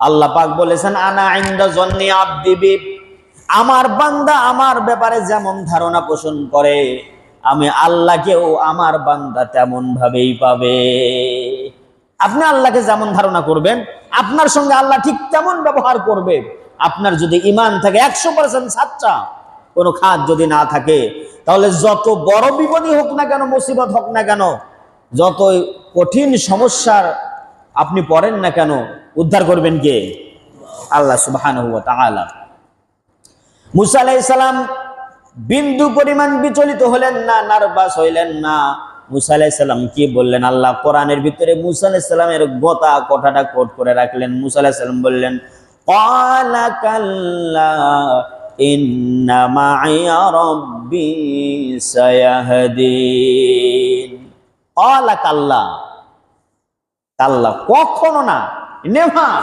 আল্লাহ পাক বলেছেন, আনা ইন্দা জন্নি আব্দিবি আমার বান্দা আমার ব্যাপারে যেমন ধারণা পোষণ করে, আমি আল্লাহকেও আমার বান্দা তেমন ভাবেই পাবে। আপনি আল্লাহকে যেমন ধারণা করবেন, আপনার সঙ্গে আল্লাহ ঠিক তেমন ব্যবহার করবে। আপনার যদি ইমান থাকে একশো পার্সেন্ট সাচ্চা, কোনো খাত যদি না থাকে, তাহলে যত বড় বিপদই হোক না কেন, মুসিবত হোক না কেন যত কঠিন সমস্যার আপনি পড়েন না কেন উদ্ধার করবেন কে? আল্লাহ তাআলা। মুসা সালাম বিন্দু পরিমাণ বিচলিত হলেন না, নার্ভাস হইলেন না। মুসা সালাম কি বললেন? আল্লাহ কোরআনের ভিতরে মুসা সালামের গোতা কথাটা কোট করে রাখলেন। মুসা সালাম বললেন কখনো না নেভার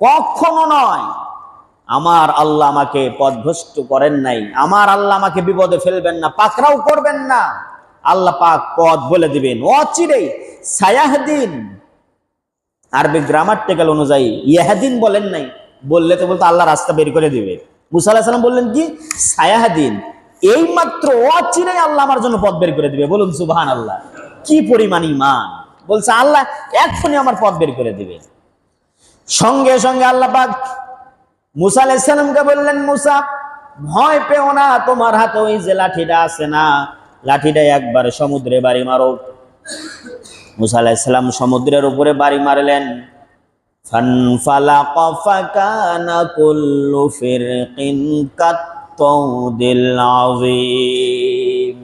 কখনো নয়। আমার আল্লাহ আমাকে পথভ্রষ্ট করেন নাই। আমার আল্লাহ আমাকে বিপদে ফেলবেন না, পাকড়াও করবেন না। আল্লাহ পাক পথ বলে দিবেন, অচিরেই সায়াহদিন। আরবি গ্রামার্টিক্যাল অনুযায়ী, ইয়াহাদিন বলেন নাই। বললে তো বলতো আল্লাহ রাস্তা বের করে দিবে। মুসা বললেন কি? সায়াহাদিন এই মাত্র অচিরেই আল্লাহ আমার জন্য পথ বের করে দিবে। বলুন সুবহান আল্লাহ কি পরিমাণ ইমান বলছে, আল্লাহ এক্ষুনি আমার পথ বের করে দিবে। সঙ্গে সঙ্গে আল্লাহ পাক মুসা আলাইসালামকে বললেন, মুসা, ভয় পেও না, তোমার হাতে ওই যে লাঠিটা আছে না, লাঠিটা একবার সমুদ্রে বাড়ি মারো। মুসা আলাইসালাম সমুদ্রের উপরে বাড়ি মারলেন। ফানফালাক ফাকানা কুল্লু ফিরকিন কাত্তাউদিল আযীম।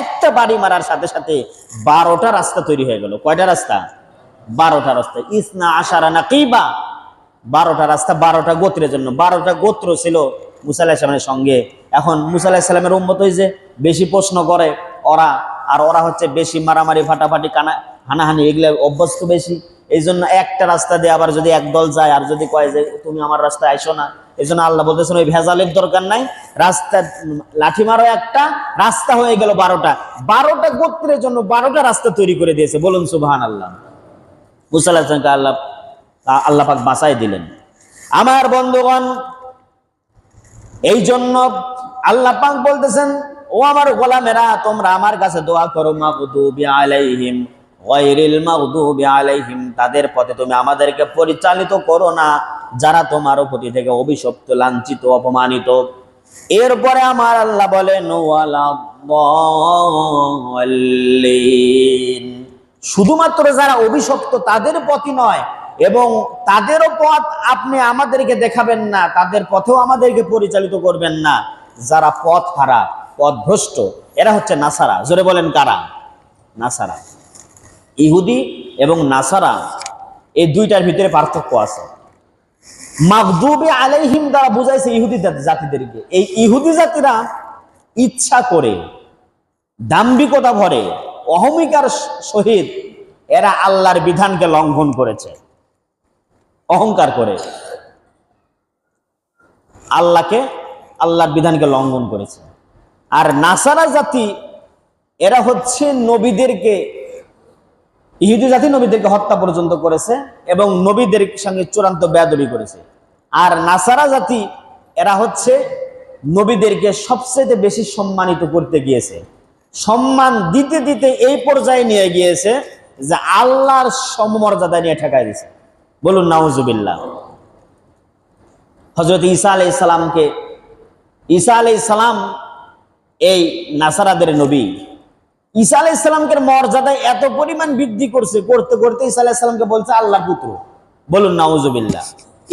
একটা বাড়ি মারার সাথে সাথে বারোটা রাস্তা তৈরি হয়ে গেল। কয়টা রাস্তা? বারোটা রাস্তা। ইসনা আশারা না কিবা বারোটা রাস্তা, বারোটা গোত্রের জন্য। বারোটা গোত্র ছিল মুসা আলাহিসামের সঙ্গে। এখন মুসা আলাহিসাল্লামের উম্মত ওই যে বেশি প্রশ্ন করে, ওরা, আর ওরা হচ্ছে বেশি মারামারি, ফাটাফাটি, কানা হানাহানি, এগুলো অভ্যস্ত বেশি। এই জন্য একটা রাস্তা দিয়ে আবার যদি একদল যায়, আর যদি কয় যে, তুমি আমার রাস্তায় আইসো না। এই জন্য আল্লাহ বলতেছেন, ওই ভেজালের দরকার নাই। রাস্তা, লাঠি মারো একটা, রাস্তা হয়ে গেল বারোটা। বারোটা গোত্রের জন্য বারোটা রাস্তা তৈরি করে দিয়েছে। বলুন সুবাহান আল্লাহ মুসা আলাহিসামকে আল্লাহ আল্লাপাক বাঁচাই দিলেন। আমার বন্ধুগণ, এই জন্য আল্লাহ পাক বলতেছেন, ও আমার গোলামেরা, তোমরা আমার কাছে দোয়া করো মাহিম তাদের পথে তুমি আমাদেরকে পরিচালিত করো না, যারা তোমার প্রতি থেকে অভিশপ্ত, লাঞ্ছিত, অপমানিত। এরপরে আমার আল্লাহ বলেন শুধুমাত্র যারা অভিশপ্ত তাদের পথই নয়, এবং তাদেরও পথ আপনি আমাদেরকে দেখাবেন না, তাদের পথেও আমাদেরকে পরিচালিত করবেন না। যারা পথ হারা, পথ ভ্রষ্ট, এরা হচ্ছে নাসারা। জোরে বলেন কারা? নাসারা। ইহুদি এবং নাসারা, এই দুইটার ভিতরে পার্থক্য আছে। মাগদুবে আলাইহিম দ্বারা বুঝাইছে ইহুদি জাতিদেরকে। এই ইহুদি জাতিরা ইচ্ছা করে, দাম্ভিকতা ভরে অহমিকার সহিত এরা আল্লাহর বিধানকে লঙ্ঘন করেছে। অহংকার করে। আল্লাহকে, আল্লাহর বিধানকে লঙ্ঘন করেছে। আর নাসারা জাতি, এরা হচ্ছে নবীদেরকে, ইহুদি জাতি নবীদেরকে হত্যা পর্যন্ত করেছে এবং নবীদের সঙ্গে চূড়ান্ত বেয়াদবি করেছে। আর নাসারা জাতি, এরা হচ্ছে নবীদেরকে সবচেয়ে বেশি সম্মানিত করতে গিয়েছে। সম্মান দিতে দিতে এই পর্যায়ে নিয়ে গিয়েছে যে আল্লাহর সমমর্যাদা নিয়ে ঠেকাই দিয়েছে বলুন, নাউজুবিল্লাহ। হজরত ঈসা আলাই সালামকে, ঈসা আলাই সালাম এই নাসারাদের নবী। ঈসা আলাই সালামকে মর্যাদায় এত পরিমাণ বৃদ্ধি করছে, করতে করতে ঈসা আলাই সালামকে বলছে আল্লাহর পুত্র। বলুন, নাউজুবিল্লাহ।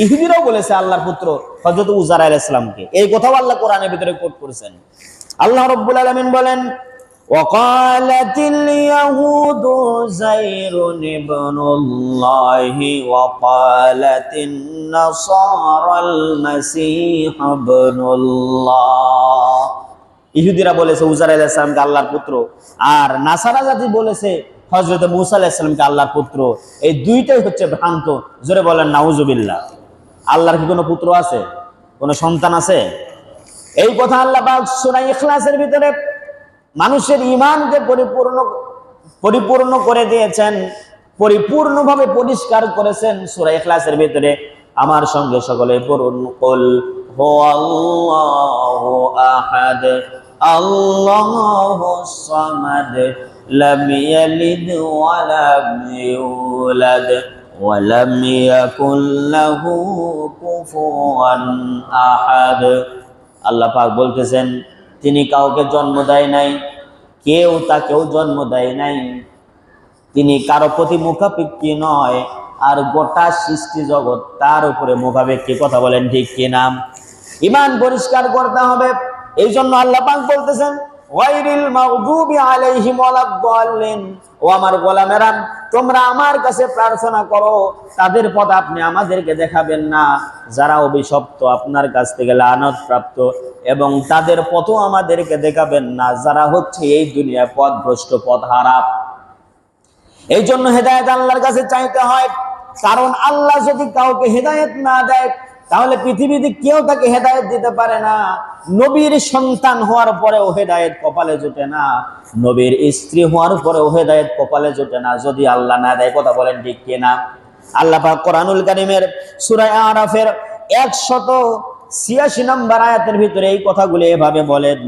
ইহুদিরাও বলেছে আল্লাহর পুত্র হজরত উজার আলাইহিস সালামকে। এই কথাও আল্লাহ কোরআনের ভিতরে কোট করেছেন। আল্লাহ রব্বুল আলামিন বলেন وقالت اليهود زير ابن الله وقالت النصارى المسيح ابن الله ইহুদিরা বলেছে উজার আলাইসালামকে আল্লাহর পুত্র আর নাসারা জাতি বলেছে হজরত মুসা আলাইসালামকে আল্লাহর পুত্র এই দুইটাই হচ্ছে ভ্রান্ত জোরে বলেন নাউজুবিল্লাহ আল্লাহর কি কোনো পুত্র আছে কোনো সন্তান আছে এই কথা আল্লাহ পাক সূরা ইখলাসের ভিতরে মানুষের ইমানকে পরিপূর্ণ পরিপূর্ণ করে দিয়েছেন, পরিপূর্ণভাবে পরিষ্কার করেছেন সূরা ইখলাসের ভিতরে। আমার সঙ্গে সকলে পড়ুন, কুল হুয়াল্লাহু আহাদ, আল্লাহুস সামাদ, লাম ইয়ালিদ ওয়া লাম ইউলাদ, ওয়া লাম ইয়াকুল লাহু কুফুয়ান আহাদ। আল্লাহ পাক বলতেছেন তিনি কাউকে জন্ম দেয় নাই, কেউ তাকেও জন্ম দেয় নাই। তিনি কারও প্রতি মুখাপেক্ষী নয়, আর গোটা সৃষ্টি জগৎ তার উপরে মুখাপেক্ষী। কথা বলেন ঠিক কি নাম ইমান পরিষ্কার করতে হবে এই জন্য আল্লাহ পাক বলতেছেন তোমরা আমার কাছে প্রার্থনা করো, তাদের পথ আপনি আমাদেরকে দেখাবেন না। যারা অভিশপ্ত, আপনার কাছ থেকে লানত প্রাপ্ত এবং তাদের পথও আমাদেরকে দেখাবেন না, যারা হচ্ছে এই দুনিয়ায় পথ ভ্রষ্ট, পথ হারাপ এই জন্য হেদায়ত আল্লাহর কাছে চাইতে হয়, কারণ আল্লাহ যদি কাউকে হেদায়েত না দেয়, তাহলে পৃথিবীতে কেউ তাকে হেদায়েত দিতে পারে না। নবীর সন্তান হওয়ার পরেও হেদায়েত কপালে জোটে না। নবীর স্ত্রী হওয়ার পরেও হেদায়েত কপালে জোটে না, যদি আল্লাহ না দেয়, কথা বলেন ঠিক কিনা? আল্লাহ কোরআনুল কারিমের সূরা আরাফের ছিয়াশি নম্বর আয়াতের ভিতরে এই কথাগুলি এভাবে বলেন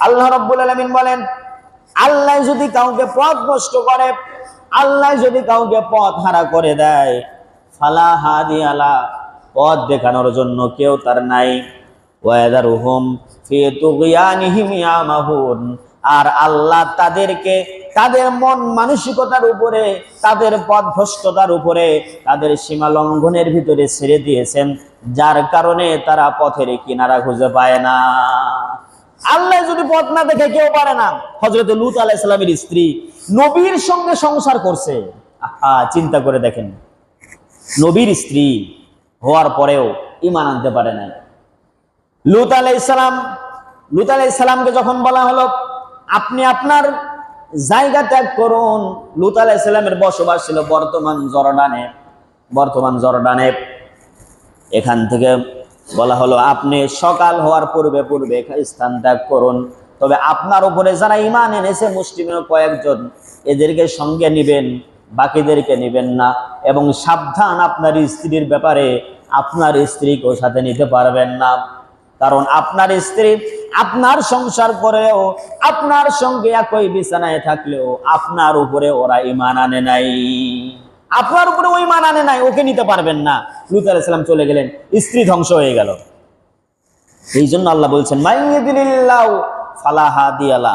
আল্লাহ রব্বুল আলমিন বলেন, আল্লাহ যদি কাউকে পথ নষ্ট করে, আল্লাহ যদি কাউকে পথ হারা করে দেয়, ফালা হাদি আলা পথ দেখানোর জন্য কেউ তার নাই। আর আল্লাহ তাদেরকে তাদের মন মানসিকতার উপরে, তাদের পথ ভ্রষ্টতার উপরে, তাদের সীমা লঙ্ঘনের ভিতরে ছেড়ে দিয়েছেন। যার কারণে তারা পথের কিনারা খুঁজে পায় না। আল্লাহ যদি পথ না দেখে কেউ পারে না। হজরত লুত আলাইসালামের স্ত্রী নবীর সঙ্গে সংসার করছে। আহা, চিন্তা করে দেখেন। নবীর স্ত্রী হওয়ার পরেও ইমান আনতে পারে না লুত আলাইসালাম লুত আলাইসালামকে যখন বলা হলো, আপনি আপনার জায়গা ত্যাগ করুন। লুত আলাইসালামের বসবাস ছিল বর্তমান জর্ডানে বর্তমান জর্ডানে। এখান থেকে বলা হলো, আপনি সকাল হওয়ার পূর্বে পূর্বে স্থান ত্যাগ করুন। তবে আপনার উপরে যারা ইমান এনেছে মুসলিমের কয়েকজন এদেরকে সঙ্গে নিবেন, বাকিদেরকে নিবেন না এবং সাবধান আপনার স্ত্রীর ব্যাপারে আপনার স্ত্রীকেও সাথে নিতে পারবেন না। কারণ আপনার স্ত্রী আপনার সংসার করেও আপনার সঙ্গে একই বিছানায় থাকলেও আপনার উপরে ওরা ইমান আনে নাই। আপনার উপরে ওই মান আনে নাই, ওকে নিতে পারবেন না। লুত আলাইসালাম চলে গেলেন, স্ত্রী ধ্বংস হয়ে গেল। এই জন্য আল্লাহ বলছেন মাইয়ে দিল্লাহ ফালাহা দিয়ালা